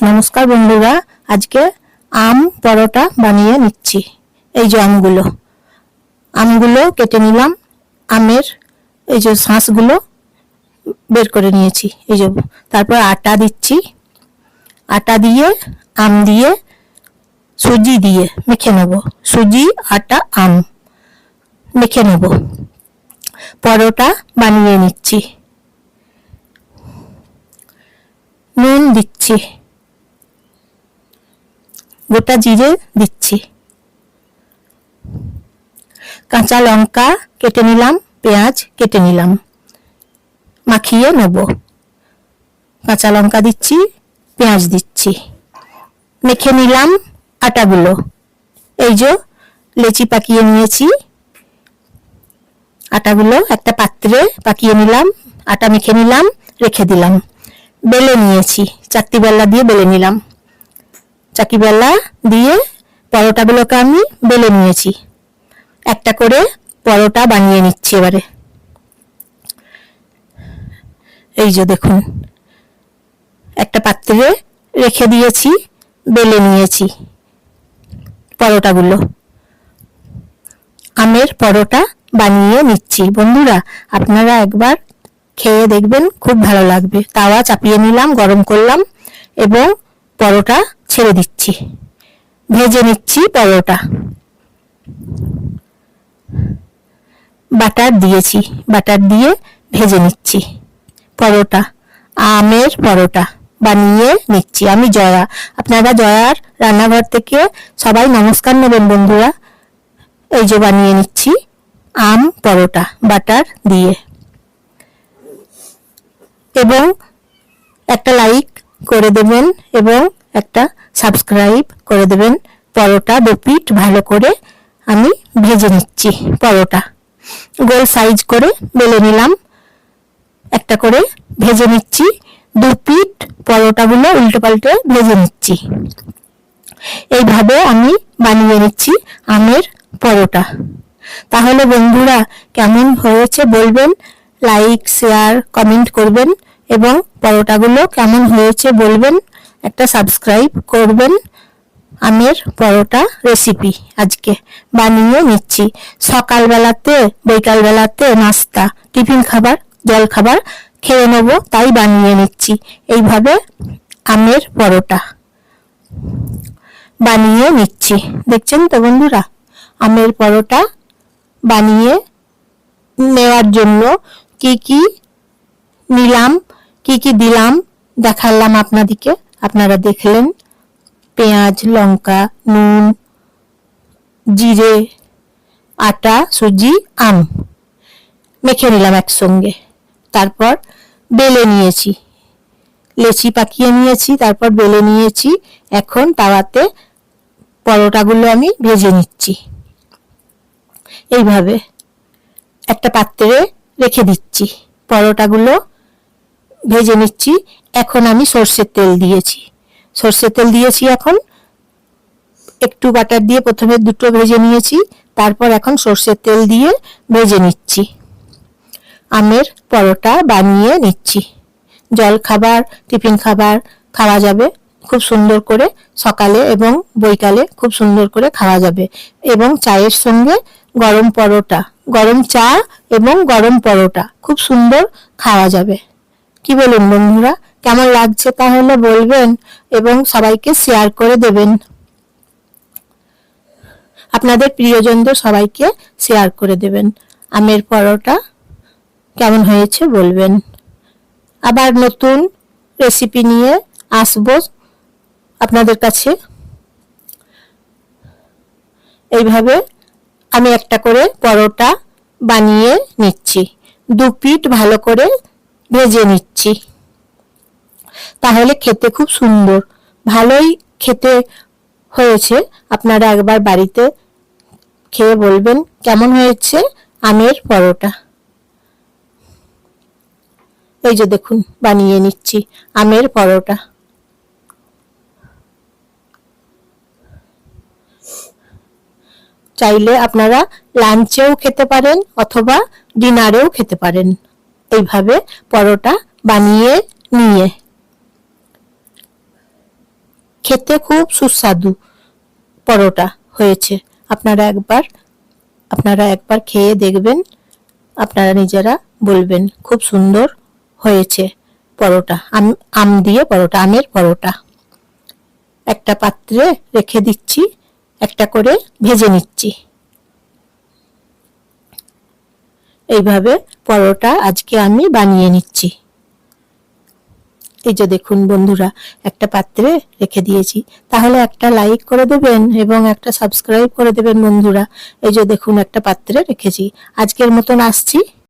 নমস্কার বন্ধুরা, আজকে আম পরোটা বানিয়ে নিচ্ছি। এই যে আমগুলো। আমগুলো কেটে নিলাম, আমের এই যে শাঁসগুলো বের করে নিয়েছি। এই যে তারপর আটা দিচ্ছি। আটা দিয়ে, আম দিয়ে, সুজি দিয়ে মেখে নেব। সুজি, আটা, আম মেখে নেব। পরোটা বানিয়ে নিচ্ছি। নুন দিচ্ছি। গোটা জিরে দিচ্ছি। কাঁচা লঙ্কা কেটে নিলাম, পেঁয়াজ কেটে নিলাম, মাখিয়ে নেব। কাঁচা লঙ্কা দিচ্ছি, পেঁয়াজ দিচ্ছি। মেখে নিলাম আটাগুলো। এই যে লেচি পাকিয়ে নিয়েছি। আটাগুলো একটা পাত্রে পাকিয়ে নিলাম, আটা মেখে নিলাম, রেখে দিলাম। বেলে নিয়েছি, চারটি বেলা দিয়ে বেলে নিলাম। চাকি বেলা দিয়ে পরোটাগুলোকে আমি বেলে নিয়েছি। একটা করে পরোটা বানিয়ে নিচ্ছি এবারে। এই যে দেখুন, একটা পাত্রে রেখে দিয়েছি, বেলে নিয়েছি পরোটাগুলো আমের পরোটা বানিয়ে নিচ্ছি। বন্ধুরা, আপনারা একবার খেয়ে দেখবেন, খুব ভালো লাগবে। তাওয়া চাপিয়ে নিলাম, গরম করলাম এবং পরোটা ছেড়ে দিচ্ছি। ভেজে নিচ্ছি পরোটা। বাটার দিয়েছি, বাটার দিয়ে ভেজে নিচ্ছি। পরোটা, আমের পরোটা বানিয়ে নিচ্ছি আমি জয়া। আপনারা জয়ার রান্নাঘর থেকে সবাই নমস্কার নেবেন বন্ধুরা। এই যে বানিয়ে নিচ্ছি আম, পরোটা, বাটার দিয়ে। এবং একটা লাইক করে দেবেন এবং একটা সাবস্ক্রাইব করে দেবেন। পরোটা পিঠ ভালো করে আমি ভেজে নিচ্ছি পরোটা। গোল সাইজ করে বেলে নিলাম। একটা করে ভেজে নিচ্ছি। দু পিট পরোটাগুলো উল্টে পাল্টে ভেজে নিচ্ছি। এইভাবে আমি বানিয়ে নিচ্ছি আমের পরোটা। তাহলে বন্ধুরা কেমন হয়েছে বলবেন? লাইক, শেয়ার, কমেন্ট করবেন এবং পরোটাগুলো কেমন হয়েছে বলবেন? একটা সাবস্ক্রাইব করবেন আমের পরোটা রেসিপি আজকে বানিয়ে নিচ্ছি। সকালবেলাতে, বিকালবেলাতে নাস্তা, টিফিন খাবার, জল খাবার খেয়ে নেব, তাই বানিয়ে নিচ্ছি। এইভাবে আমের পরোটা বানিয়ে নিচ্ছি। দেখছেন তো বন্ধুরা? আমের পরোটা বানিয়ে নেওয়ার জন্য কি কি নিলাম, কি কি দিলাম, দেখালাম আপনাদিকে আপনারা দেখলেন, পেঁয়াজ, লঙ্কা, নুন, জিরে, আটা, সুজি, আম মেখে নিলাম একসঙ্গে। তারপর বেলে নিয়েছি। লেচি পাকিয়ে নিয়েছি, তারপর বেলে নিয়েছি। এখন তাওয়াতে পরোটাগুলো আমি ভেজে নিচ্ছি। এইভাবে একটা পাত্রে রেখে দিচ্ছি। পরোটাগুলো ভেজে নিচ্ছি। এখন আমি সর্ষের তেল দিয়েছি। সর্ষের তেল দিয়েছি এখন। একটু বাটার দিয়ে প্রথমে দুটো ভেজে নিয়েছি। তারপর এখন সর্ষের তেল দিয়ে ভেজে নিচ্ছি। আমের পরোটা বানিয়ে নিচ্ছি। জল খাবার, টিফিন খাবার খাওয়া যাবে। খুব সুন্দর করে সকালে এবং বৈকালে খুব সুন্দর করে খাওয়া যাবে। এবং চায়ের সঙ্গে গরম পরোটা, গরম চা এবং গরম পরোটা খুব সুন্দর খাওয়া যাবে। কি বলুন বন্ধুরা? কেমন লাগছে তাহলে বলবেন এবং সবাইকে শেয়ার করে দেবেন। আপনাদের প্রিয়জনদের সবাইকে শেয়ার করে দেবেন। আমের পরোটা কেমন হয়েছে বলবেন। আবার নতুন রেসিপি নিয়ে আসব আপনাদের কাছে। এইভাবে আমি একটা করে পরোটা বানিয়ে নিচ্ছি। দু পিঠ ভালো করে ভেজে নিচ্ছি। তাহলে খেতে খুব সুন্দর। ভালোই খেতে হয়েছে। আপনারা একবার বাড়িতে খেয়ে বলবেন কেমন হয়েছে আমের পরোটা। এই যে দেখুন, বানিয়ে নিচ্ছি আমের পরোটা। চাইলে আপনারা লাঞ্চেও খেতে পারেন অথবা ডিনারেও খেতে পারেন। এইভাবে পরোটা বানিয়ে নিয়ে। খেতে খুব সুস্বাদু পরোটা হয়েছে। আপনারা একবার আপনারা একবার খেয়ে দেখবেন, আপনারা নিজেরা বলবেন, খুব সুন্দর হয়েছে পরোটা, আম আম দিয়ে পরোটা, আমের পরোটা। একটা পাত্রে রেখে দিচ্ছি, একটা করে ভেজে নিচ্ছি। এইভাবে পরোটা আজকে আমি বানিয়ে নিচ্ছি। এই যে দেখুন বন্ধুরা, একটা পাত্রে রেখে দিয়েছি। তাহলে একটা লাইক করে দেবেন এবং একটা সাবস্ক্রাইব করে দেবেন বন্ধুরা। এই যে দেখুন একটা পাত্রে রেখেছি। আজকের মতন আসছি।